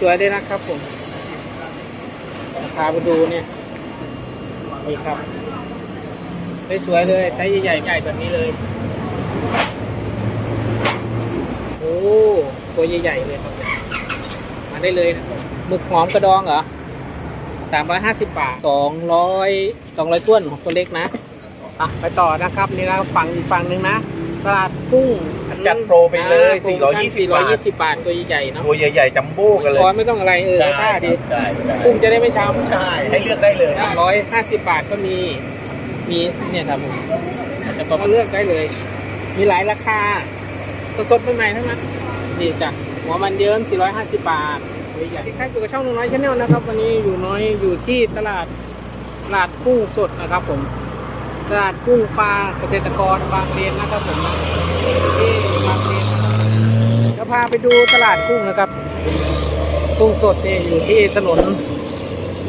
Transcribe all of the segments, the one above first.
สวยๆเลยนะครับผมพาไปดูเนี่ยนี่ครับสวยๆเลยไซส์ใหญ่ๆใหญ่แบบนี้เลย โอ้ตัวใหญ่ๆเลยครับมาได้เลยนะหมึกหอมกระดองเหรอสามร้อยห้าสิบบาทสองร้อยสองร้อยต้วนของตัวเล็กนะอะไปต่อนะครับนี่นะฝั่งอีกฝั่งหนึ่งนะตลาดกุ้ง จัดโปรไปเลยอ่าโปรโมชั่น420 บาท 420 บาทตัวใหญ่ๆเนาะตัวใหญ่ๆจัมโบ้กันเลยช้อนไม่ต้องอะไรเออผ้าดีใช่ใช่กุ้งจะได้ไม่ช้ำใช่ให้เลือกได้เลยร้อยห้าสิบบาทก็มี มีเนี่ยครับผมจะก็เลือกได้เลย มีหลายราคาสดๆใหม่ๆทั้งนั้นนี่จ้ะหัวมันเยิ้ม450 บาทตัวใหญ่ที่ใครอยู่กับช่องน้อยชาแนลนะครับ วันนี้อยู่น้อยอยู่ที่ตลาดตลาดกุ้งสดนะครับผมตลาดกุ้งปลาเกษตรกรบางเลนนะครับผมที่ จะพาไปดูตลาดกุ้งนะครับ กุ้งสดเนี่ยอยู่ที่ถนน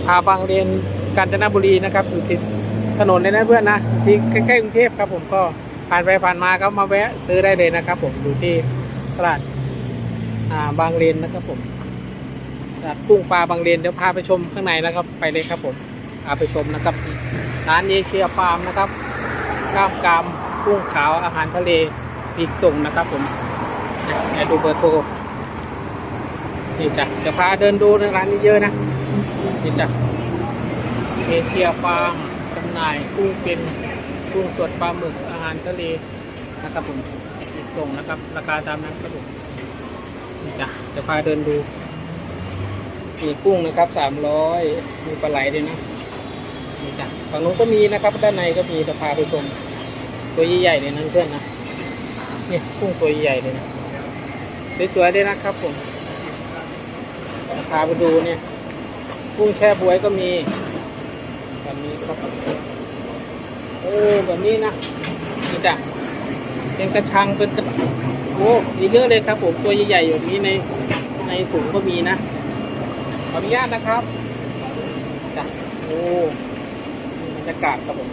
พาบางเลนกาญจนบุรีนะครับ อยู่ติดถนนเลยนะเพื่อนนะอยู่ที่ใกล้ๆกรุงเทพครับผมก็ผ่านไปผ่านมาก็มาแวะซื้อได้เลยนะครับ ผมอยู่ที่ตลาดอ่าบางเลนนะครับผมตลาดกุ้งปลาบางเลนเดี๋ยวพาไปชมข้างในนะครับ ไปเลยครับผมพาไปชมนะครับร้านเอเชียฟาร์มนะครับกล้ามกามกุ้งขาวอาหารทะเล ปีกส่งนะครับผมเนี่ยดูเบอร์โทรนี่จ้ะจะพาเดินดูในร้านนี้เยอะนะนี่จ้ะเอเชียฟาร์มจำหน่ายกุ้งเป็นกุ้งสดปลาหมึกอาหารทะเลนะครับผมติดส่งนะครับ ราคาตามนั้นครับผมนี่จ้ะจะพาเดินดูมีกุ้งนะครับสามร้อยมีปลาไหลด้วยนะนี่จ้ะฝั่งนู้นก็มีนะครับ ด้านในก็มีจะพาไปชมตัวใหญ่ๆเลยนั้นเพื่อนนะ นี่กุ้งตัวใหญ่เลยนะสวยๆเลยนะครับผมพาไปดูเนี่ยกุ้งแช่บวยก็มี แบบนี้ครับโอ้แบบนี้นะนี่จ้ะเป็นกระชังเป็นกระโอ้มีเยอะเลยครับผมตัวใหญ่ๆแบบนี้ในในถุงก็มีนะขออนุญาตนะครับจ้ะโอ้บรรยากาศครับผม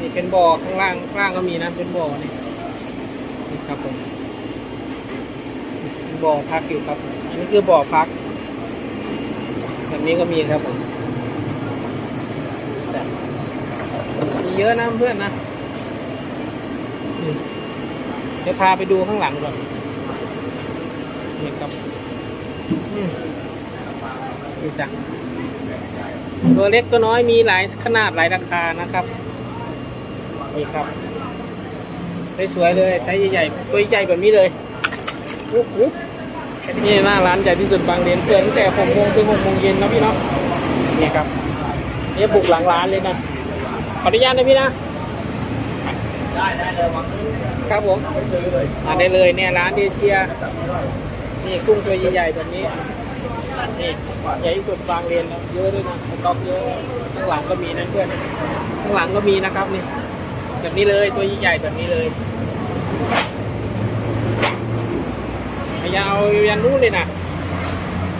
นี่เป็นบ่อข้างล่างข้างล่างก็มีนะเป็นบ่อนี่นี่ ครับผมบ่อพักอยู่ครับ อันนี้คือบ่อพัก แบบนี้ก็มีครับผมมีเยอะนะเพื่อนนะเดี๋ยวพาไปดูข้างหลังก่อนนี่ครับอืมนี่จ้ะตัวเล็กตัวน้อยมีหลายขนาดหลายราคานะครับนี่ครับ สวยๆเลยไซส์ใหญ่ๆตัวใหญ่แบบนี้เลยอุ๊บอุ๊บนี่หน้าร้านใหญ่ที่สุดบางเลนเปิดตั้งแต่หกโมงถึงหกโมงเย็นนะพี่เนาะนี่ครับนี่บุกหลังร้านเลยนะขออนุญาตนะพี่นะได้ได้เลยวังครับผมมาได้เลยเนี่ยร้านเอเชียนี่กุ้งตัวใหญ่ๆแบบนี้นี่ใหญ่ที่สุดบางเลนแล้วเยอะด้วยนะสต็อกเยอะข้างหลังก็มีนะเพื่อนข้างหลังก็มีนะครับนี่แบบนี้เลยตัวใหญ่ๆแบบนี้เลย ยาวยันนู้นเลยนะ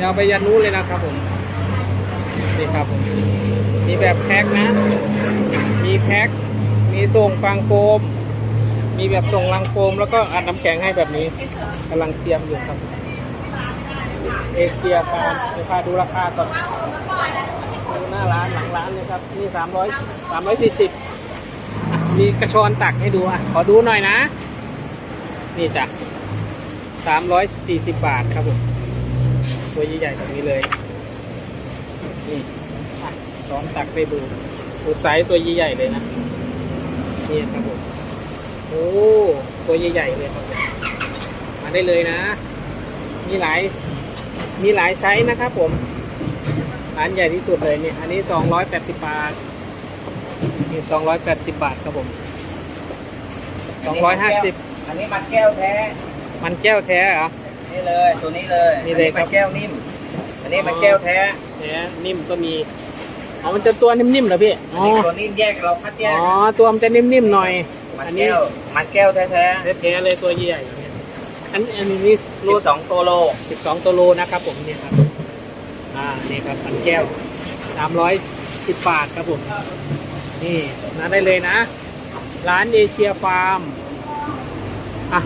ยาวไปยันนู้นเลยนะครับผมนี่ครับผมมีแบบแพ็คนะ มีแพ็ค มีส่งฟังโฟม มีแบบส่งลังโฟมแล้วก็อัดน้ำแข็งให้แบบนี้กำลังเตรียมอยู่ครับ เอเชียฟาร์มเดี๋ยวพาดูราคาก่อนดูหน้าร้านหลังร้านเลยครับ นี่สามร้อยสามร้อยสี่สิบมีกระชอนตักให้ดูอะ ขอดูหน่อยนะ นี่จ้ะสามร้อยสี่สิบบาทครับผมตัวใหญ่ๆแบบนี้เลย นี่อะช้อนตักให้ดูดูไซส์ตัวใหญ่ๆเลยนะนี่ครับผมโอ้ตัวใหญ่ๆเลยครับผมมาได้เลยนะ มีหลาย มีหลายไซส์นะครับผมร้านใหญ่ที่สุดเลยเนี่ย อันนี้สองร้อยแปดสิบบาทนี่สองร้อยแปดสิบบาทครับผมสองร้อยห้าสิบ อันนี้มันแก้วแท้ มันแก้วแท้เหรอ นี่เลย ตัวนี้เลยนี่เลยครับอัมัแก้วนิ่ม อันนี้มันแก้วแท้แท้นิ่มก็มีอ๋อมันจะตัวนิ่มๆเหรอพี่อัอ๋นอนี้ตัวนิ่มแยกเราคัดแยอ๋ก อตัวมันจะนิ่มๆหน่อย มันอันนี้แก้ว มันแก้วแท้แท้แท้ๆเลยตัวใหญ่ๆเนี่ยอันอันนี้ๆโลรูสองตัวโล สิบสองตัวโลนะครับผมเนี่ยครับ อ่านี่ครับสันแก้วสามร้อยสิบบาทครับผม นี่นะได้เลยนะ ร้านเอเชียฟาร์ม อะ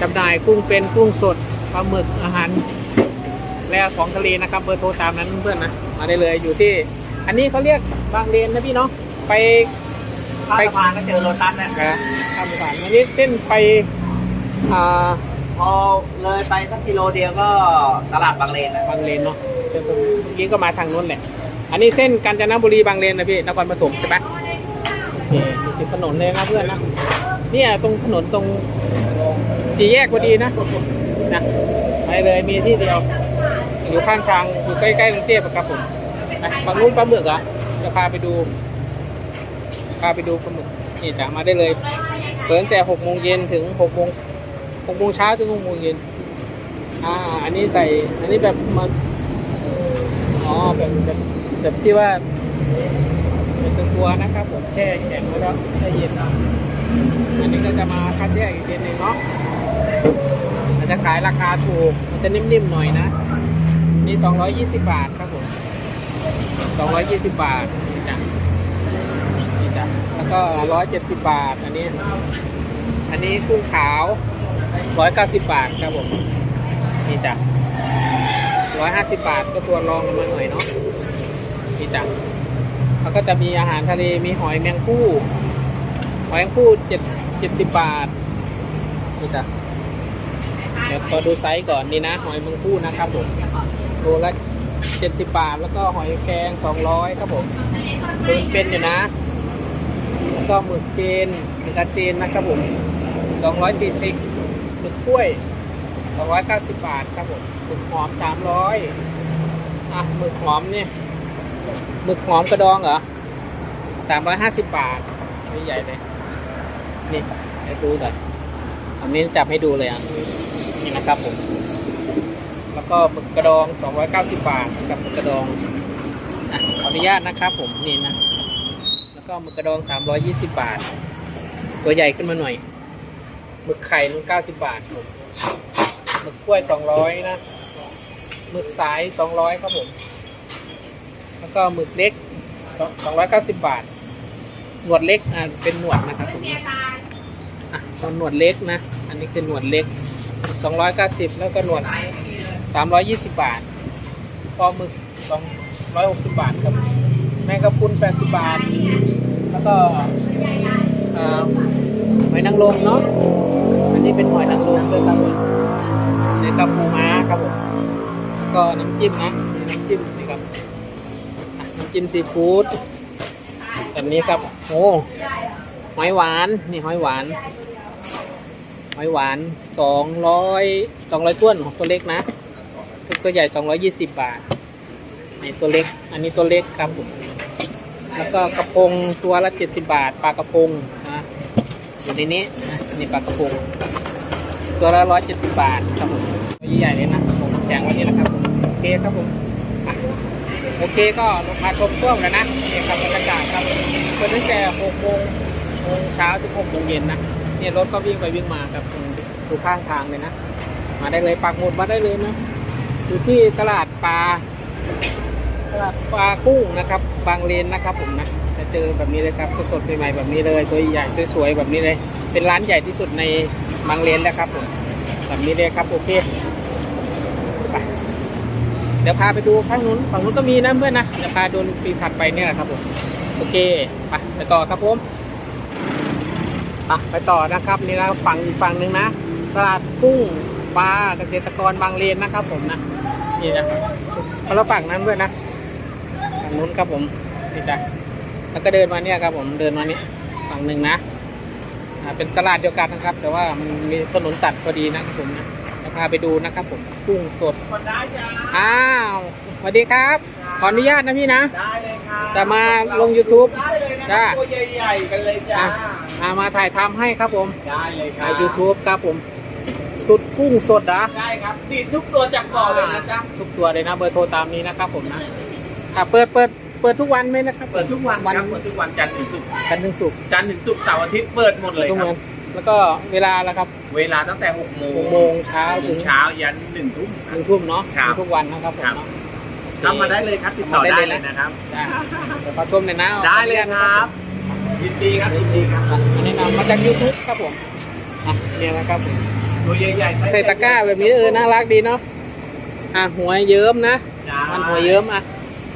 จำหน่ายกุ้งเป็นกุ้งสดปลาหมึกอาหาร และของทะเลนะครับ เบอร์โทรตามนั้นเพื่อนนะมาได้เลยอยู่ที่ อันนี้เขาเรียกบางเลนนะพี่เนาะไปข้ามสะพานก็เจอโลตัสนะนะข้ามผ่านอันนี้เส้นไปอ่าพอเลยไปสักกิโลเดียวก็ตลาดบางเลนนะบางเลนเนาะเส้นตรงเมื่อกี้ก็มาทางนู้นแหละ อันนี้เส้นกาญจนบุรีบางเลนนะพี่นครปฐมใช่ไหมโอเคอยู่ติดถนนเลยนะเพื่อนนะ เนี่ยตรงถนนตรงสี่แยกพอดีนะนะไปเลยมีที่เดียว อยู่ข้างทางอยู่ใกล้ๆกรุงเทพครับผมนะฝั่งนู้นปลาหมึกอะจะพาไปดู พาไปดูปลาหมึกนี่จะมาได้เลย เปิดตั้งแต่หกโมงเย็นถึงหกโมงหกโมงเช้าถึงหกโมงเย็นอ่า อันนี้ใส่ อันนี้แบบมันอ๋อแบบแบบแบบที่ว่าเป็นตัวตัวนะครับผมแช่แข็งแล้วก็แช่เย็น อันนี้ก็จะมาคัดแยกอีกทีหนึ่งเนาะมันจะขายราคาถูกมันจะนิ่มๆหน่อยนะนี่สองร้อยยี่สิบบาทครับผมสองร้อยยี่สิบบาทนี่จ้ะนี่จ้ะแล้วก็ร้อยเจ็ดสิบบาท อันนี้ อันนี้กุ้งขาวร้อยเก้าสิบบาทครับผมนี่จ้ะร้อยห้าสิบบาทก็ตัวรองลงมาหน่อยเนาะนี่จ้ะแล้วก็จะมีอาหารทะเลมีหอยแมงผู้ หอยแมงผู้เจ็ดเจ็ดสิบบาทนี่จ้ะเดี๋ยวขอดูไซส์ก่อนนี่นะหอยแมงผู้นะครับผมโลละเจ็ดสิบบาท แล้วก็หอยแครงสองร้อยครับผมเป็นเป็นอยู่นะแล้วก็หมึกเจนหมึกอาเจนนะครับผมสองร้อยสี่สิบหมึกกล้วยสองร้อยเก้าสิบบาทครับผมหมึกหอมสามร้อยอะหมึกหอมเนี่ยหมึกหอมกระดองเหรอสามร้อยห้าสิบบาทไม่ใหญ่เลย นี่ให้ดูก่อนอันนี้จับให้ดูเลยอะนี่นะครับผม แล้วก็หมึกกระดอง 290 บาทกับหมึกกระดองอะขออนุญาตนะครับผมนี่นะ แล้วก็หมึกกระดอง 320 บาท ตัวใหญ่ขึ้นมาหน่อยหมึกไข่นึง90 บาทผมหมึกกล้วย 200 นะหมึกสาย 200 ครับผม แล้วก็หมึกเล็ก 290 บาท หนวดเล็กอ่าเป็นหนวดนะครับผม อะตัวหนวดเล็กนะ อันนี้คือหนวดเล็ก 290 แล้วก็หนวด 320 บาทปลาหมึก260 บาทครับ แมงกะพรุน80 บาท แล้วก็หอยนางรมเนาะ อันนี้เป็นหอยนางรมด้วยครับนี่กับปูม้าครับผมแล้วก็น้ำจิ้มนะน้ำจิ้มนี่ครับ น้ำจิ้มซีฟู้ดแบบนี้ครับ โอ้ หอยหวานนี่หอยหวานหอยหวานสองร้อยสองร้อยต้วนของตัวเล็กนะตัวใหญ่สองร้อยี่สิบบาทนี่ตัวเล็ก อันนี้ตัวเล็กครับผมแล้วก็กระพงตัวละเจ็ดสิบาทปลากระพงนะอยู่ในนี้นะนี่ปลากระพงตัวละร้อยเจ็ดสิบาทครับผมตัวใหญ่เลยนะผมแจงวันนี้นะครับผมโอเคครับผมโอเคก็ลงมาชมช่วงแล้วนะนี่ครับบรรยากาศครับเปิดตั้งแต่หกโมง โมงเช้าถึงหกโมงเย็นนะเนี่ยรถก็วิ่งไปวิ่งมาครับดูข้างทางเลยนะ มาได้เลยปักหมุดมาได้เลยนะอยู่ที่ตลาดปลาตลาดปลากุ้งนะครับ บางเลนนะครับผมนะจะเจอแบบนี้เลยครับสดๆใหม่ๆแบบนี้เลยตัวใหญ่สวยๆแบบนี้เลย เป็นร้านใหญ่ที่สุดในบางเลนแล้วครับผมแบบนี้เลยครับโอเคไปเดี๋ยวพาไปดูข้างนู้นฝั่งนู้นก็มีนะเพื่อนนะจะพาดูปีถัดไปเนี่ยแหละครับผมโอเคไปไปต่อครับผม ไปต่อนะครับนี่นะฝั่งอีกฝั่งหนึ่งนะตลาดกุ้งปลาเกษตรกรบางเลนนะครับ ผมนะนี่นะคนละฝั่งนั้นด้วยนะฝั่งนู้นครับผมนี่จ้ะแล้วก็เดินมาเนี่ยครับ ผมเดินมานี่ฝั่งหนึ่งนะอ่าเป็นตลาดเดียวกันนะครับ แต่ว่ามันมีถนนตัดพอดีนะครับผมนะจะพาไปดูนะครับผมกุ้งสดคนได้จ้าอ้าวสวัสดีครับ ขออนุญาตนะพี่นะได้เลยค่ะจะมาลง YouTube ได้เลยนะจ้าตัวใหญ่ๆกันเลยจ้า อะอ่ามาถ่ายทำให้ครับผมได้เลยครัในบยูทูบครับผม สุดกุ้งสดนะได้ครับดีดทุกตัวจากบ่อเลยนะจ๊ะทุกตัวเลยนะ เบอร์โทรตามนี้นะครับผมนะอะเปิดเปิดเปิดทุกวันไหมนะครับ เปิดทุกวันวันครับเปิดทุกวันจันทร์ถึงศุกร์กันถึงศุกร์จันทร์ถึงศุกร์เสาร์อาทิตย์เปิดหมดเลยทุกครัวับนแล้วก็เวลาละครับเวลาตั้งแต่หกโมงหกโมงเช้าถึงเช้ายันหนึ่งทุ่ม หนึ่งทุ่มเนาะครับ ทุกวันนะครับผมครับเนาะ ทำมาได้เลยครับติดต่อได้เลยนะครับจ้ะเดี๋ยวขอชมหน่อยนะได้เลยครับ ยินดีครับยินดีครับอันนี้นำมาจาก YouTube ครับผมอะเนี่ยนะครับผมตัวใหญ่ๆใส่ตะกร้าแบบนี้เออน่ารักดีเนาะอะหัวเยิ้มนะจ้ามันหัวเยิ้มอะ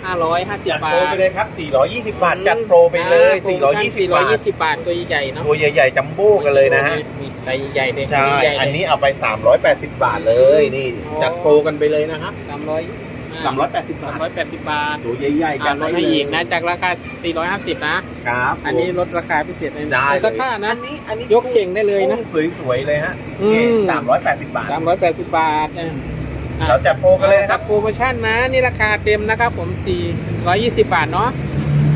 ห้าร้อยห้าสิบจัดบาโปรทไปเลยครับ420บาทจัดโปรไปเลยอ่าโปรโมชั่น420บาท420บาทตัวใหญ่ๆเนาะตัวใหญ่ๆจัมโบ้กันเลยนะฮะนี่ใส่ใหญ่เลยใช่ใหญ่เลยอันนี้เอาไป380บาทเลยนี่จัดโปรกันไปเลยนะครับสามร้อย380 สาบามทร้อยแปดสิบบาทตัวใหญ่ๆอ่าจัดลดให้อีกนะ จากราคา 450 นะ ครับอันนี้ลดราคาพิเศษเลยได้เออก็ท่านะ อันนี้อันนี้ยกเข่งได้เลยนะสวยๆเลยฮะอืมนี่380บาท 380 บาทนะอะเราจัดโปรกันเลยนะคกัรับบ โปรโมชั่นนะ นี่ราคาเต็มนะครับผม 420 บาทเนาะ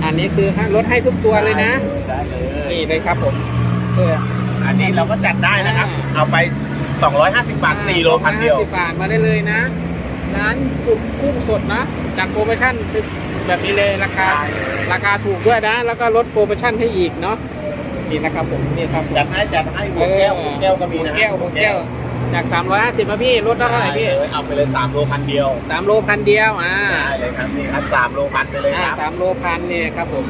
อันนี้คือให้ลดให้ทุกตัวเลยนะ ได้เลยนี่เลยครับผมเพื่อ อันนี้เราก็จัดได้นะครับ อ่า เอาไป 250 บาท4โลพันเดียว250บาทมาได้เลยนะ ร้านสุกกุ้งสดนะจัดโปรโมชั่นแบบนี้เลยราคาราคาถูกด้วยนะ แล้วก็ลดโปรโมชั่นให้อีกเนาะนี่นะครับผมนี่ครับผมจัดให้จัดให้หัวแก้วหัวแก้วก็มีนะหัวแก้วหัวแก้วจาก350มาพี่ลดได้เท่าไหร่พี่ได้เลยเอาไปเลย3โลพันเดียว3โลพันเดียวอ่าได้เลยครับนี่ครับ3โลพันไปเลยอ่าครับสามโลพันเนี่ยครับผม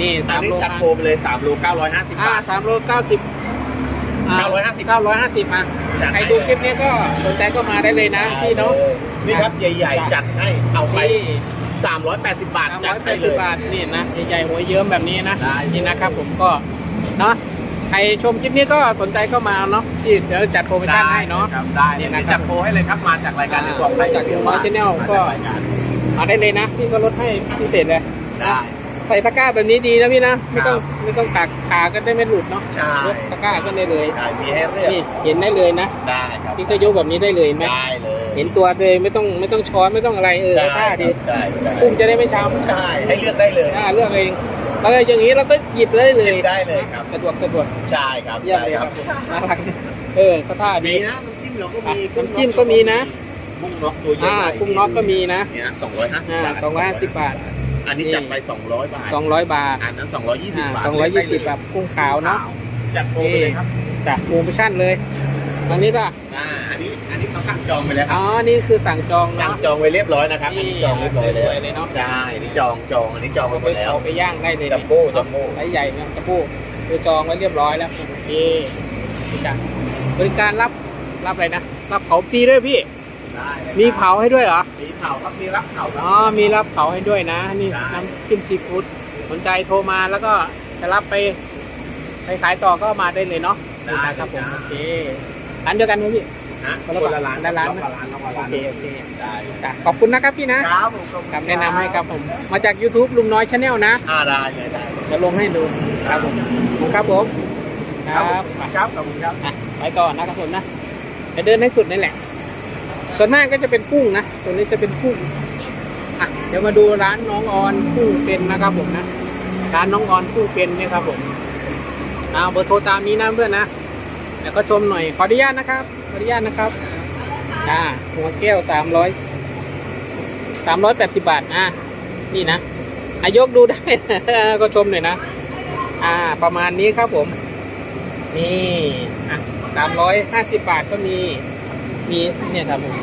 นี่อัสานมนี้โลจัดพันโปรไปเลย3โล950อ่าบาทสามโลเก้าสิบ950เก้าร้อยห้าสิบอะจัดใคให้รดูคลิปนี้ก็สนใจก็มาได้เลยนะพี่เนาะนี่ครับใหญ่ ๆ จัดให้เอาไปนี่380 บาทสามจัร้ดอยแปให้ดเลสิบยบาทนี่นะใหญ่ๆหัวเยิ้มแบบนี้นะได้ นี่นะครับผมก็เนาะใครชมคลิปนี้ก็สนใจก็มาเนาะที่เดี๋ยวจัดโปรโมชั่นให้เนาะ ครับได้นี่นี่นะนะครับจัดโปรให้เลยครับมาจากรายการอ่าที่บอกได้จาก New Channel ก็ มาจากรายการมาได้เลยนะ พี่ก็ลดให้พิเศษเลยได้ ใส่ตะกร้าแบบนี้ดีนะพี่นะไม่ต้องครับไม่ต้องตักขาก็ได้ไม่หลุดเนาะใช่ยกตะกร้าก็ได้เลยใช่มีให้เลือกนี่เห็นได้เลยนะได้ครับพี่ก็ยกแบบนี้ได้เลยไหมได้เลย เห็นตัวเลยไม่ต้องไม่ต้องช้อนไม่ต้องอะไรเออใช่ท่าดีใช่ใช่กุ้งจะได้ไม่ช้ำใช่ให้เลือกได้เลยอ่าเลือกเองแล้วก็อย่างนี้เราก็หยิบได้เลยหยิบได้เลยครับสะดวกสะดวกใช่ครับเยี่ยมใช่เลยคครัรับบผมน่ารักเออก็ท่ามีดีนะน้ำจิ้มเราก็อะมีน้ำจิ้มก็มีนะบุ้งน็อกตัวใหญ่อ่ากุ้งน็อกก็มีนะเนี่ยสองร้อยห้าสิบอ่าบาทสองร้อยห้าสิบบาท อันนี้จัดไปสองร้อยบาทสองร้อยบาทอันนั้นสองร้อยยี่สิบอ่าบาทสองร้อยยี่สิบแบบกุ้งขาวเนาะจัดโปรไปเลยครับจากโปรโมชั่นเลยอันนี้ก็อ่าอันนี้อันนี้เขาสั่งจองไปแล้วคอ๋รัอบนี่คือสั่งจองสั่งเนาะจองไว้เรียบร้อยนะครับอันนี้จองเรียบร้อยสวยๆเลยเนอะใช่อันนี้จองจองอันนี้จองไปเอาหไปมดแล้วเอาไปย่างได้เลยจัมโบ้จัมโบ้ไซส์ใหญ่นะจัมโบ้คือจองไว้เรียบร้อยแล้วโอเคจ้ะบริการรับรับอะไรนะรับเผาฟรีด้วยพี่ ได้ลยมีเผาให้ด้วยเหรอ มีเผาครับมีรับเผาครับ อ๋อ มีรับเผาให้ด้วยนะ นี่ได้ น้ำจิ้มซีฟู้ดสนใจโทรมาแล้วก็จะรับไป ไปขายต่อก็มาได้เลยเนาะได้ครับผมจ้าโอเคร้านเดียวกันไหมพี่ฮะคนละคนละร้านคนละร้านคนละร้านคนละโอร้านเคโอเคได้จ้ะขอบคุณนะครับพี่นะครับผมขอบคุณคำแนะนำให้ครับผม มาจาก YouTube ลุงน้อยชาแนลนะอ่าได้เลยได้จะลงให้ดูครับผมครับผม ครับ ครับขอบคุณครับ อะไปก่อนนะครับผมนะจะเดินให้สุดนี่แหละ ส่วนมากก็จะเป็นกุ้งนะตัวนี้จะเป็นกุ้งอะเดี๋ยวมาดูร้านน้องออนกุ้งเป็นนะครับผมนะร้านน้องออนกุ้งเป็นเนี่ยครับผมเอาเบอร์โทรตามนี้นะเพื่อนนะเดี๋ยวก็ชมหน่อยขออนุญาตนะครับขออนุญาตนะครับอ่าหัวแก้วสามร้อยสามร้อยแปดสิบบาทอะนี่นะอายกดูได้ ก็ชมหน่อยนะ อ่า ประมาณนี้ครับผม นี่อะสามร้อยห้าสิบบาทก็มี มีเนี่ยครับผม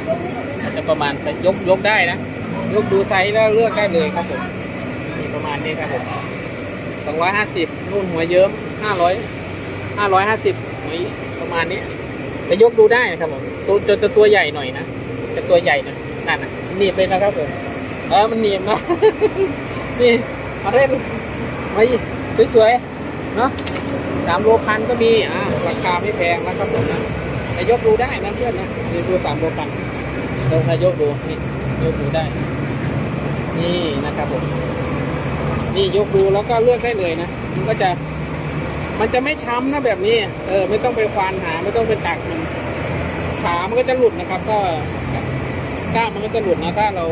อาจจะประมาณแต่ยกยกได้นะ ยกดูไซส์แล้วเลือกได้เลยครับผมนี่ประมาณนี้ครับผมสองร้อยห้าสิบนู่นหัวเยิ้มห้าร้อยห้าร้อยห้าสิบหัวประมาณนี้แต่ยกดูได้นะครับผมตัวจะจะตัวใหญ่หน่อยนะจะตัวใหญ่หน่อยนั่นนะหนีบเลยนะครับผมเออมันหนีบนะนี่มาเล่นไว้สวยๆเนาะสามโลพันก็มีอ่าราคาไม่แพงนะครับผมนะ นายกดูได้นะเพื่อนนะดูดูสามโลกันลองนายกดูนี่ยกดูได้ นี่นะครับผมนี่ยกดูแล้วก็เลือกได้เลยนะมันก็จะมันจะไม่ช้ำนะแบบนี้ เออ ไม่ต้องไปควานหา ไม่ต้องไปตักมัน ขามันก็จะหลุดนะครับ ก็ก้ามมันก็จะหลุดนะถ้าเรา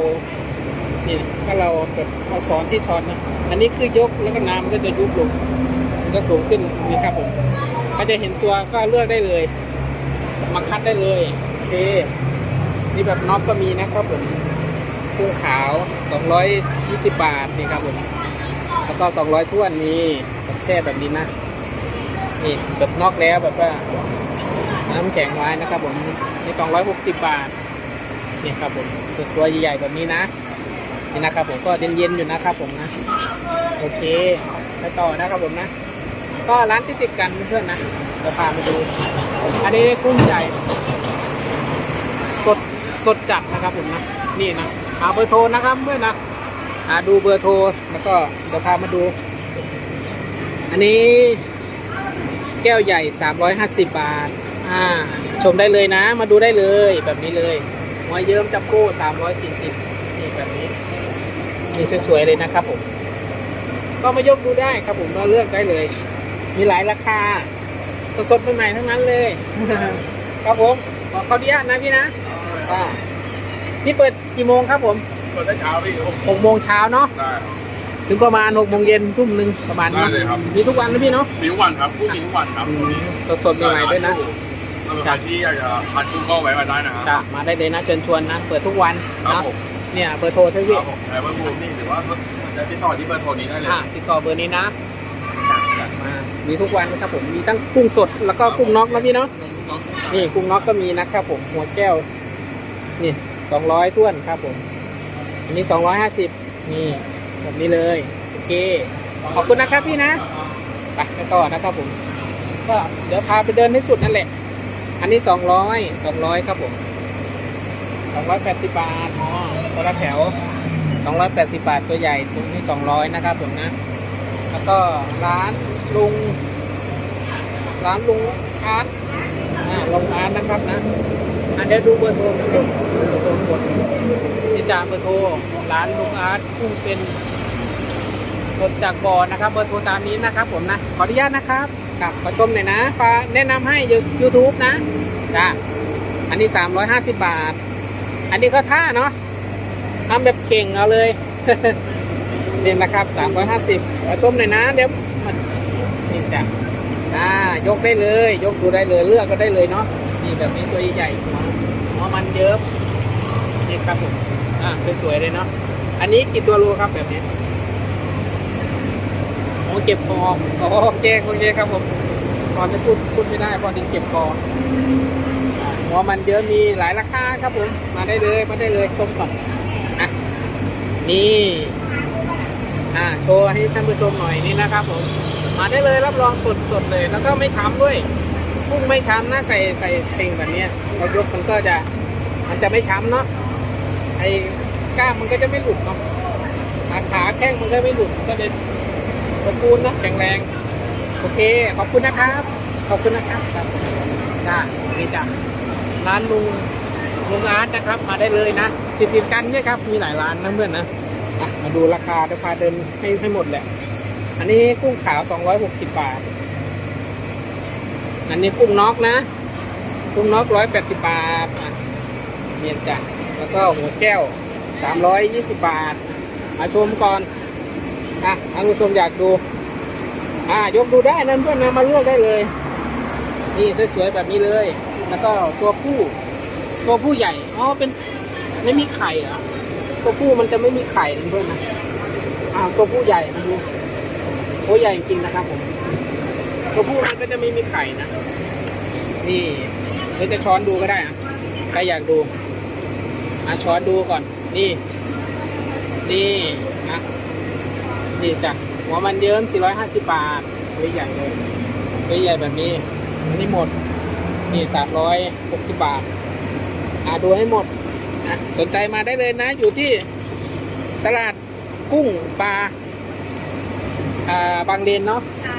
นี่ถ้าเราแบบเอาช้อนที่ช้อนนะอันนี้คือยกแล้วก็น้ำมันก็จะยุบลงมันก็สูงขึ้นนี่ครับผมก็จะเห็นตัวก็เลือกได้เลย มาคัดได้เลยโอเคนี่แบบน็อกก็มีนะครับผมกุ้งขาว 220 บาทนี่ครับผมแล้วก็ 200ท้วนนี่แบบแช่แบบนี้นะนี่แบบน็อกแล้วแบบว่าน้ำแข็งไว้นะครับผมนี่260 บาทนี่ครับผมส่วนตัวใหญ่ๆแบบนี้นะนี่นะครับผมก็เย็นๆอยู่นะครับผมนะ โอเค ไปต่อนะครับผมนะ ก็ร้านที่ติดกันเพื่อนนะ เดี๋ยวพาไปดู อันนี้กุ้งใหญ่ สดสดจัดนะครับผมนะ นี่นะเอาเบอร์โทรนะครับเพื่อนนะอ่าดูเบอร์โทรแล้วก็เดี๋ยวพามาดู อันนี้แก้วใหญ่ 350 บาท อ่า ชมได้เลยนะ มาดูได้เลยแบบนี้เลยหัวเยิ้มจับโก้340นี่แบบนี้นี่สวยๆเลยนะครับผม ก็มายกดูได้ครับผมมาเลือกได้เลย มีหลายราคา สดๆใหม่ๆทั้งนั้นเลย ครับผมขอขออนุญาตนะพี่นะอ่านี่เปิดกี่โมงครับผมเปิดได้เช้าพี่หกโมงเช้าเนาะได้ถึงประมาณหกโมงเย็นทุ่มหนึ่งประมาณนี้ได้เลยครับมีทุกวันนะพี่เนาะมีทุกวันครับกุ้งมีทุกวันครับสดๆใหม่ๆด้วยนะถ้าเป็นใครที่อยากจะทานกุ้งก็แวะมาได้นะครับจ้ะมาได้เลยนะเชิญชวนนะเปิดทุกวันครับนะผมเนี่ยเบอร์โทรใช่ไหมพี่ครับผมแต่เบอร์โทรนี่หรือว่าจะติดต่อที่เบอร์โทรนี้ได้เลยอ่าติดต่อเบอร์นี้นะจัด มีทุกวันนะครับผมมีทั้งกุ้งสดแล้วก็กุ้งน็อกนะพี่เนาะนี่กุ้งน็อกก็มีนะครับผมหัวแก้ว นี่สองร้อยท้วนครับผม อันนี้สองร้อยห้าสิบนี่แบบนี้เลยโอเค ขอบคุณนะครับพี่นะไปไปต่อนะครับผม ก็เดี๋ยวพาไปเดินให้สุดนั่นแหละ อันนี้สองร้อยสองร้อยครับผมสองร้อยแปดสิบบาทอ๋อคนละแถวสองร้อยแปดสิบบาทตัวใหญ่ตรงนี้สองร้อยนะครับผมนะ แล้วก็ร้าน ลุงร้านลุงอาร์ตอ่าลุงอาร์ตนะครับนะอันเดี๋ยวดูเบอร์โทรกันดูเบอร์โทรกดนี่จ่าเบอร์โทรร้านลุงอาร์ตกุ้งเป็นสดจากบ่อนะครับ เบอร์โทรตามนี้นะครับ ผมนะขออนุญาตนะครับกลับขอชมหน่อยนะปาแนะนำให้ยูทูบนะจ้าอันนี้สามร้อยห้าสิบบาท อันนี้ก็ท่าเนาะทำแบบเข่งเอาเลยนี่นะครับสามร้อยห้าสิบขอชมหน่อยนะเดี๋ยว จ้ะอ่ายกได้เลย ยกดูได้เลยเลือกก็ได้เลยเนาะนี่แบบนี้ตัวใหญ่หัวมันเยอะนี่ครับผมอ่าสวยๆเลยเนาะอันนี้กี่ตัวรูครับแบบนี้โอ้เก็บคอโอเคโอเคครับผมตอนนี้พูดพูดไม่ได้เพอถึงเก็บคอหัวมันเยอะมีหลายราคาครับผมมาได้เลยมาได้เลยชมก่อนอะนี่อ่าโชว์ให้ท่านผู้ชมหน่อยนี่นะครับผม มาได้เลยรับรองสดสดเลย แล้วก็ไม่ช้ำด้วยกุ้งไม่ช้ำนะใส่ใส่เต่งแบบนี้เรายกมันก็จะมันจะไม่ช้ำเนาะไอ้กล้ามมันก็จะไม่หลุดเนาะขาขาแข้งมันก็ไม่หลุดมันก็จะสมบูรณ์นะแข็งแรงโอเค ขอบคุณนะครับ ขอบคุณนะครับครับจ้านี่จ้ะร้านลุงลุงอาร์ตนะครับ มาได้เลยนะติดติดกันเนี่ยครับมีหลายร้านนะเพื่อนนะอะมาดูราคาเดี๋ยวพาเดินให้ให้หมดแหละ อันนี้กุ้งขาว 260 บาท อันนี้กุ้งน็อกนะ กุ้งน็อก 180 บาทเนียนจ้ะแล้วก็หัวแก้ว 320 บาท มาชมก่อน อะท่านผู้ชมอยากดู อ่ายกดูได้นั่นเพื่อนนะมาเลือกได้เลย นี่สวยๆแบบนี้เลย แล้วก็ตัวผู้ ตัวผู้ใหญ่ อ๋อ เป็นไม่มีไข่เหรอ ตัวผู้มันจะไม่มีไข่นะเพื่อนนะ อ่าตัวผู้ใหญ่มา ดูโอ้ใหญ่จริงๆนะครับผมตัวผู้มันก็จะไม่มีไข่นะ นี่เดี๋ยจะช้อนดูก็ได้อะใครอยากดูอะช้อนดูก่อน นี่ นี่นะนี่จ้ะหัวมันเยิ้ม450 บาทตัวใหญ่เลยตัวใหญ่แบบนี้นนี้หมด นี่360 บาท อะดูให้หมดนะสนใจมาได้เลยนะ อยู่ที่ตลาดกุ้งปลา อ่าบางเลนเนาะใช่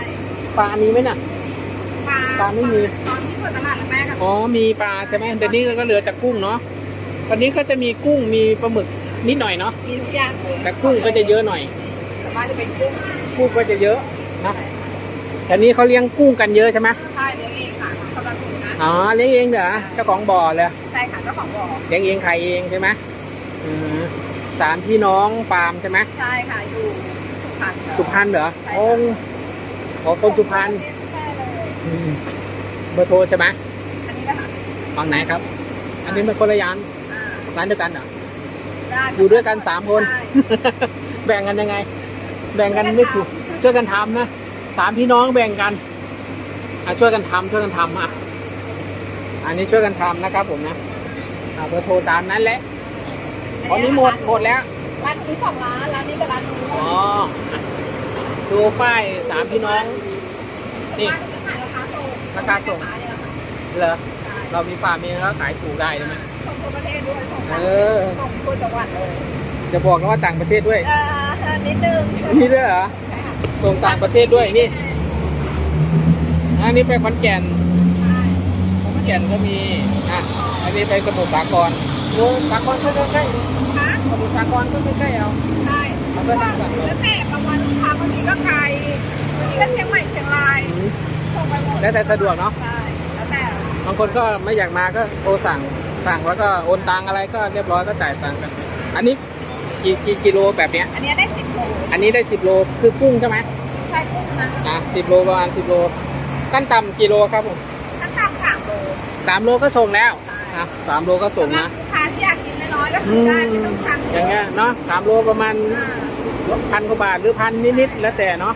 ปลามีไหมน่ะ ปลาปลาไม่มี ตอนที่เปิดตลาดแรกๆอะอ๋อมีปลาใช่ไหมเดี๋ยวนี้ก็เหลือจากกุ้งเนาะตอนนี้ก็จะมีกุ้งมีปลาหมึกนิดหน่อยเนาะมีทุกอย่างแต่กุ้งก็จะเยอะหน่อยแต่ว่าจะเป็นกุ้งกุ้งก็จะเยอะนะแต่นี้เขาเลี้ยงกุ้งกันเยอะใช่ไหมใช่เลี้ยงเองค่ะเขาจะถูกนะอ๋อเลี้ยงเองเหรอเจ้าของบ่อเลยใช่ค่ะเจ้าของบ่อเลี้ยงเองขายเองใช่ไหมอืมสามพี่น้องปาล์มใช่ไหมใช่ค่ะอยู่ สุพรรณสุพรรณเหรอโอ้โหคนสุพรรณใช่เลยอืมเบอร์โทรใช่ไหมอันนี้นะคะฝั่งไหนครับ อันนี้เป็นคนละยานอ่าร้านเดียวกันเหรอ ได้อยู่ด้วยกันสามคนใช่แบ่งกันยังไง แบ่งกันไม่ถูกช่วยกันทำนะสามพี่น้องแบ่งกันอะช่วยกันทำช่วยกันทำอะ อันนี้ช่วยกันทำนะครับ ผมนะอะเบอร์โทรตามนั้นแหละตอนนี้หมดหมดแล้ว ร้านนี้สองร้าน ร้านนี้กับร้านนู้นอ๋ออะ ดูป้ายสามพี่น้อง นี่ร้านจะขายราคาถูกราคาส่งขายเนี่ยค่ะเหรอใช่เรามีฟาร์มเองแล้วขายถูกได้ใช่ไหมส่งทั่วประเทศด้วยส่งเออส่งทั่วจังหวัดเลยจะบอกนะว่าต่างประเทศด้วยเออนิดนึงนี่ด้วยเหรอใช่ค่ะส่งต่างประเทศด้วยนี่อันนี้ไปขอนแก่นใช่ขอนแก่นก็มีอะอันนี้ไปสมุทรสาคร โอ้สาครก็ใกล้ฮะๆสมุทรสาครก็ใกล้ๆเอาใช่เอาก็นั่งก่อนแล้วแต่บางวันลูกค้าบางทีก็ไกลบางทีก็เชียงใหม่เชียงรายอืมส่งไปหมดแล้วแต่สะดวกเนาะ ใช่แล้วแต่บางคนก็ไม่อยากมาก็โทรสั่งสั่งแล้วก็โอนตังอะไรก็เรียบร้อยก็จ่ายตังค์กัน อันนี้กี่กี่กิโลแบบเนี้ย อันเนี้ยได้สิบโลอันนี้ได้สิบโลคือกุ้งใช่ไหมใช่กุ้งนะอะสิบโลประมาณสิบโลขั้นต่ำกิโลครับผมถ้าทำสามโล สามโลก็ส่งแล้วใช่ อะสามโลก็ส่งสำหรับ อยๆก็อืซื้อมได้ไม่ต้องสั่งอย่างเงี้ยเนาะสามโลประมาณอ่าพันกว่าบาทหรือพันนิดๆแล้วแต่เนาะ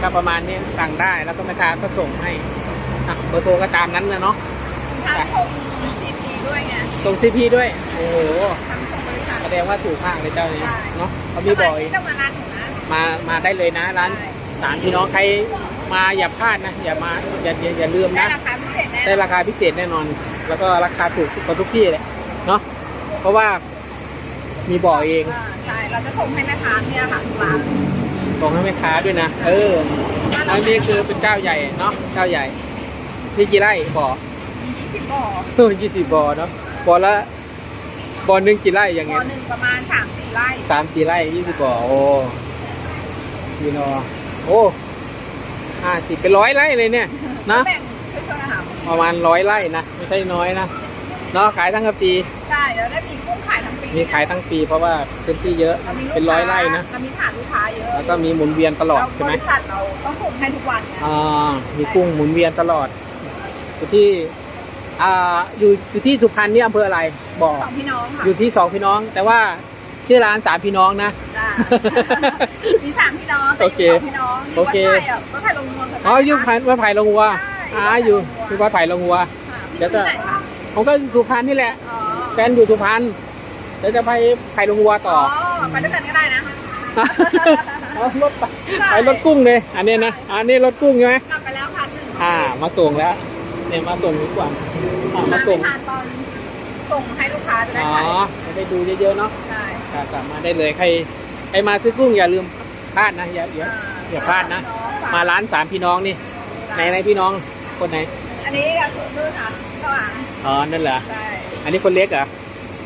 ก็ประมาณนี้สั่งได้แล้วก็แม่ค้าก็ส่งให้อะเบอร์โทรก็ตามนั้นนะเนาะทำส่งซีพีด้วยไงส่งซีพีด้วย โอ้โหทำส่งบริษัทแสดงว่าถูกมากเลยเจ้านี้ใช่เนาะเขามีบ่อยที่ต้องมาร้านหนูนะมามาได้เลยนะร้านใช่สามพี่น้องใครมาอย่าพลาดนะอย่ามาอย่าอย่าอย่าลืมได้นะราคาพิเศษแน่ได้ราคาพิเศษแน่นอน แล้วก็ราคาถูกกว่าทุกที่เลยเนาะ เพราะว่ามีบ่อเองาใช่ เราจะส่งให้แม่ค้าเนี่ยค่ะทุกร้านส่งให้แม่ค้าด้วยนะ เอออันนี้คือเป็นเจ้าใหญ่เนาะเจ้าใหญ่ นี่กี่ไร่บ่อมียี่สิบบ่อเออยี่สิบบ่อเนาะ บ่อละ บ่อหนึ่งกี่ไร่อย่างบ่เงี้อยหนึ่งประมาณสามสี่ไร่สามสี่ไร่ยี่สิบบ่อ โอ้พี่นอโอ้ห้าสิบเป็นร้อยไร่เลยเนี่ย นะ แบ่งช่วยๆนะคะประมาณร้อยไร่นะ ไม่ใช่น้อยนะ เนาะขายทั้งปี ใช่แล้วได้มีกุ้งขายทั้งปีมีขายทั้งปีเพราะว่าพื้นที่เยอะรามีลูกเป็นร้อยไร่นะเรามีฐานลูกค้าเยอะแล้วก็มีหมุนเวียนตลอดใช่ไหมบริษัทเราต้องส่งให้ทุกวันไงอ่ามีกุ้งหมุนเวียนตลอดอยู่ที่อ่าอยู่อยู่ที่สุพรรณนี่อำเภออะไรบอกสองพี่น้องค่ะอยู่ที่สองพี่น้อง แต่ว่าชื่อร้านสามพี่น้องนะ จ้ามีสามพี่น้องแต่โอเคยู่สองพี่น้องโอเควัดไผ่อะวัดไผ่ลงนวลกับอ๋ออยู่พันวัดไผ่ลงวัวใช่อ่าอยู่ที่วัดไผ่ลงวัว ค่ะเดี๋ยวก็ที่ไหนคะ ผมก็อยู่สุพรรณนี่แหละอ๋อแฟนอยู่สุพรรณเดี๋ยวจะไปไผ่ลงวัวต่ออ๋อไปด้วยกันก็ได้นะ เอารถไปไปรถกุ้งเลย อันนี้นะอันนี้รถกุ้งใช่ไหมกลับไปแล้วพันหนึ่งอ่า มาส่งแล้วเนี่ยมาส่งดีกว่าอ่ามามาส่ไม่งทานตอนส่งให้ลูกค้าจะได้อ๋อขายจะได้ดูเยอะๆเนาะใช่ครับกลับมาได้เลยใครใครมาซื้อกุ้งอย่าลืมพลาดนะอย่าอย่าอย่าพลาดนะ มาร้านสามพี่น้องนี่ ไหนไหนพี่น้องคนไหน อันนี้กับคุณด้วยค่ะข้างหลัง อ๋อ นั่นเหรอ ใช่อันนี้คนเล็กเหรอ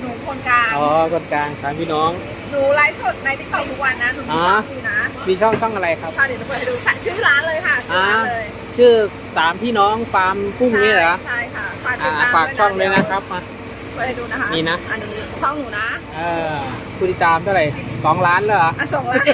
หนูคนกลางอ๋อ คนกลางสามพี่น้อง หนูไลฟ์สดในติ๊กต็อกทุกวันนะหนูมีอ๋อช่องอยู่นะมีช่องช่องอะไรครับ ค่ะเดี๋ยวจะเปิดให้ดูชื่อร้านเลยค่ะชื่อร้านเลยชื่อสามพี่น้องฟาร์มกุ้งนี่เหรอ ใช่ค่ะฝากติอ่าดตามฝากช่องเลยนะครับมาเปิดให้ดูนะคะนี่นะ อันนี้ช่องหนูนะเออผู้ติดตามเท่าไหร่สองล้านแล้วเหรออะส่งร้าน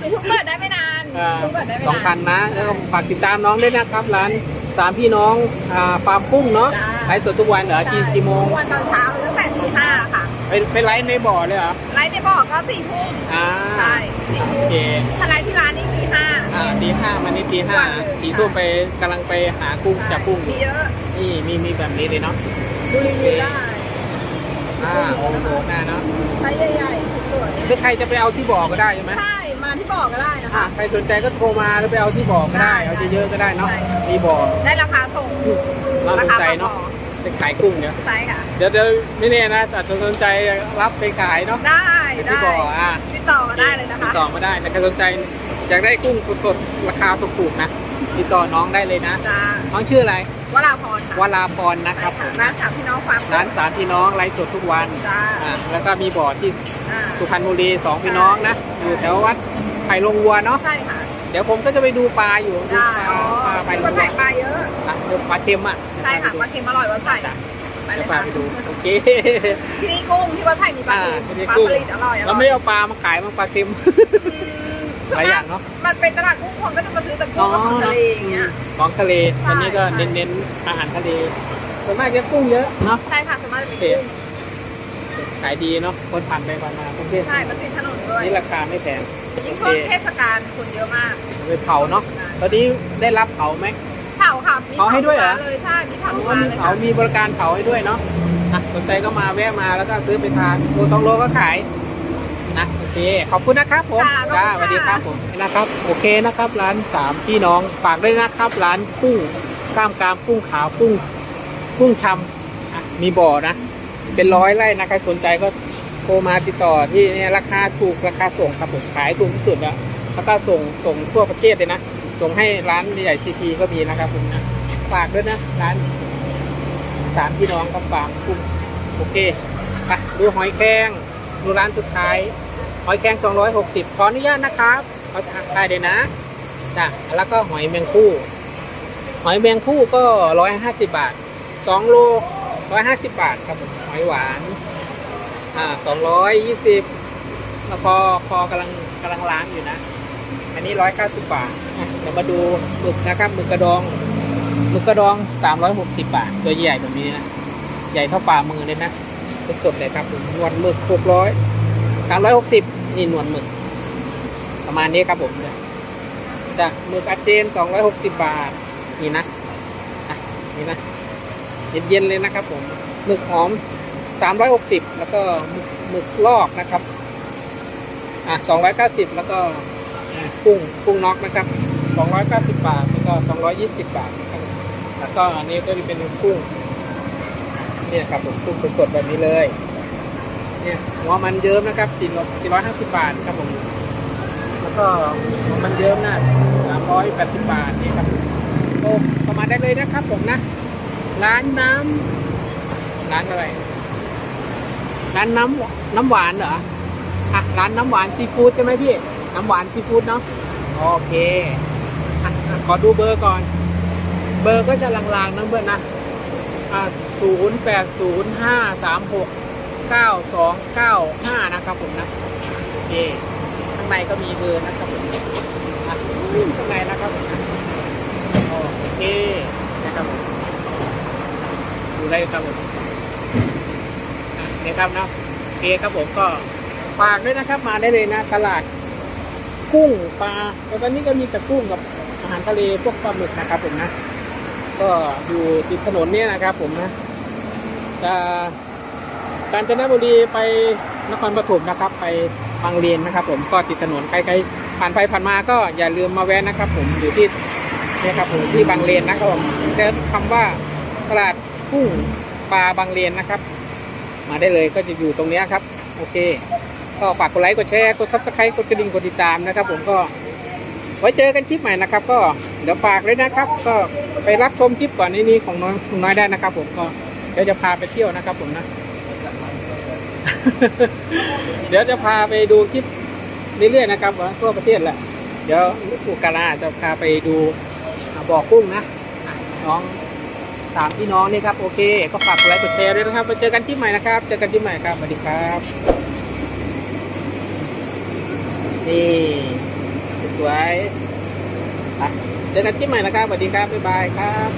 หนูเพิ่งเปิดได้ไม่นานอ่าเพิ่งเปิดได้ไม่สองนาพันนนะแล้วก็ฝากติดตามน้องด้วยนะครับร้าน สามพี่น้องอ่าฟาร์มกุ้งเนาะจ้า ไลฟ์สดทุกวันเหรอกี่กี่โมงทุกวันตอนเช้าหรือตั้งแต่ตีห้าค่ะ ไปไปไลฟ์ในบ่อเลยเหรอไลฟ์ในบอกก็สี่ทุ่มอ่าใช่สี่โอทุ่มเคถ้าไลฟ์ที่ร้านนี่ตีห้า อ่าตีห้ามันนี่ตีห้าวันเลยตีทุ่มไปกำลังไปหากุ้งจับกุ้งอมียู่เยอะนี่มีมีแบบนี้เลยเนาะ ดูรีวิวได้อ่าโอ้โหหน้าเนาะไซส์ใหญ่ๆสวยหรือใครจะไปเอาที่บ่อก็ได้ใช่ไหมๆใช่มา ที่บอกก็ได้นะอ่าคะ ใครสนใจก็โทรมาแล้วไปเอาที่บ่อก็ได้ได้ เอาเยอะๆก็ได้เนาะใช่มีบ่อได้ราคาส่งน่าสรานคาใจต่อเนาะไปขายกุ้งเนี่ยใช่ค่ะ เดี๋ยวเดี๋ยวไม่แน่นะอาจจะสนใจรับไปขายเนาะ ได้ที่ได้บ่ออ่าติดต่อมาได้เลยนะติคะดต่อมาได้ แต่ใครสนใจอยากได้กุ้งสดๆราคาถูกๆนะ ติดต่อน้องได้เลยนะจ้าน้องชื่ออะไร วราพรค่ะวราพรนะครับผใช่มร้านสามพี่น้องฟาร์มร้านสามพี่น้องไลฟ์สดทุกวันจ้าอ่าแล้วก็มีบ่อที่อ่าสุพรรณบุรีสองพี่น้องนะ อยู่แถววัด ไผ่ลงวัวเนาะ ใช่ค่ะ เดี๋ยวผมก็จะไปดูปลาอยู่ดูได้ปลาอ๋อปลาไผ่ลวังนวัไผ่วปลาเยอะ อะเดี๋ยวปลาเค็มอะใช่ค่ะปลาเค็มอร่อยวัดไผ่ไปเลเดี๋ยยวพาค่ะไปดูโอเคที่นี่กุ้งที่วัดไผ่มีปลาอ่าทูที่นี่ปลากุ้งสลิดอร่อยอเราร่อยไม่เอาปลามาขายมาปลาเค็ม อืมหลายอย่างเนอะ มันเป็นตลาดกุ้งคนก็จะมาซื้อแต่กุ้งกับของทะเลอย่างเงี้ย ของทะเลใช่ วันนี้ก็ใช่เน้นๆอาหารทะเลส่วนมากจะกุ้งเยอะเนาะใช่ค่ะส่วนมากจะเป็นโอเคกุ้งขายดีเนาะคนผ่านไปผ่านมาประเทศใช่มันติดถนน ด้วยนี่ราคาไม่แพงยิ่งช่วงเทศกาลคนเยอะมากไปเผาเนาะตอนนี้ได้รับเผาไหมเผาค่ะมีเผาให้ด้วยเหรอเลยใช่มีเผาอ๋ทุกอร้านมีเลยเผาค่ะมีบริการเผาให้ด้วยเนาะอะสนใจก็มาแวะมาแล้วก็ซื้อไปทานโลสองโลก็ขายนะโอเคขอบคุณนะครับผมค่ะจ้าขสอบวัสณดีครับผมนะครับ โอเคนะครับ ร้านสามพี่น้องฝากด้วยนะครับ ร้านกุ้งกล้ามกรามกุ้งขาวกุ้งกุ้งชำอะมีบ่อนะ เป็นร้อยไร่นะใครสนใจก็ โทรมาติดต่อที่เนี่ยราคาถูกราคาส่งครับผมขายถูกที่สุดแล้วแล้วก็ส่งส่งทั่วประเทศเลยนะส่งให้ร้านใหญ่ซีทีก็มีนะครับผมนะฝากด้วยนะร้านสามพี่น้องครับฝากกุ้งโอเคไปดูหอยแครงดูร้านสุดท้ายหอยแครง260 ขออนุญาตนะครับเอาถ่ายเลยนะจ้ะแล้วก็หอยแมงคู่ หอยแมงคู่ก็ 150 บาท2โล150 บาทครับผมหอยหวาน อ่า220แล้วพอพอกำลังกำลังล้างอยู่นะ อันนี้190บาทอะเดี๋ยวมาดูหมึกนะครับหมึกกระดองหมึกกระดอง360บาท ตัวใหญ่แบบนี้นะ ใหญ่เท่าฝ่ามือเลยนะสดๆเลยครับนวลหมึก600สามร้อยหกสิบนี่หนวดหมึก ประมาณนี้ครับผมจ้ะหมึกอาเจนสองร้อยหกสิบบาท นี่นะอะนี่นะเย็นๆเลยนะครับผมหมึกหอม สามร้อยหกสิบแล้วก็หมึกลอกนะครับ อะสองร้อยเก้าสิบแล้วก็กุ้งกุ้งน็อกนะครับสองร้อยเก้าสิบบาท แล้วก็สองร้อยยี่สิบบาทนะครับแล้วก็อันนี้ก็จะเป็นกุ้งเนี่ยครับผมกุ้งสดๆแบบนี้เลย เนี่ยหัวมันเยิ้มนะครับสี่ร้อยห้าสิบบาทครับผมแล้วก็หัวมันเยิ้มนะสามร้อยแปดสิบบาทนี่ครับโอ้เข้ามาได้เลยนะครับผมนะ ร้านน้ำร้านอะไร ร้านน้ำน้ำหวานเหรออะร้านน้ำหวานซีฟู้ดใช่ไหมพี่ น้ำหวานซีฟู้ดเนาะโอเคอะขอดูเบอร์ก่อน เบอร์ก็จะลางๆนะเบอร์นะอ่าศูนย์แปดศูนย์ห้าสามหกเก้าสองเก้าห้านะครับผมนะโอเคข้างในก็มีเบอร์นะครับผมอะข้างในนะครับผมโอเคนะครับผมดูได้ครับผม อะครับนะโอเคครับผมก็ฝากด้วยนะครับมาได้เลยนะตลาดกุ้งปลาแล้วตอนนี้ก็มีแต่กุ้งกับอาหารทะเลพวกปลาหมึกนะครับผมนะ ก็อยู่ติดถนนเนี่ยนะครับ ผมนะจะกาญจนบุรีไปนครปฐมนะครับ ไปบางเลนนะครับ ผมก็ติดถนนใกล้ๆผ่านไปผ่านมาก็อย่าลืมมาแวะนะครับ ผมอยู่ที่นี่ครับผมที่บางเลนนะครับผมเจอคำว่าตลาดกุ้งปลาบางเลนนะครับ มาได้เลยก็จะอยู่ตรงนี้ครับ โอเค ก็ฝากกดไลค์กดแชร์กดซับสไครต์กดกระดิ่งกดติดตามนะครับ ผมก็ไว้เจอกันคลิปใหม่นะครับ ก็เดี๋ยวฝากเลยนะครับ ก็ไปรับชมคลิปก่อนนี้นี้ของน้อยคุณน้อยได้นะครับ ผมก็เดี๋ยวจะพาไปเที่ยวนะครับ ผมนะ เดี๋ยวจะพาไปดูคลิปเรื่อยๆนะครับว่าทั่วประเทศแหละเดี๋ยวอุกาลาจะพาไปดูบ่อกุ้งนะน้อง สามพี่น้องนี่ครับโอเค ก็ฝากกดไลค์กดแชร์ด้วยนะครับไปเจอกันที่ใหม่นะครับ เจอกันที่ใหม่ครับสวัสดีครับนี่สวยเจอกันที่ใหม่นะครับสวัสดีครับบ๊ายบายครับ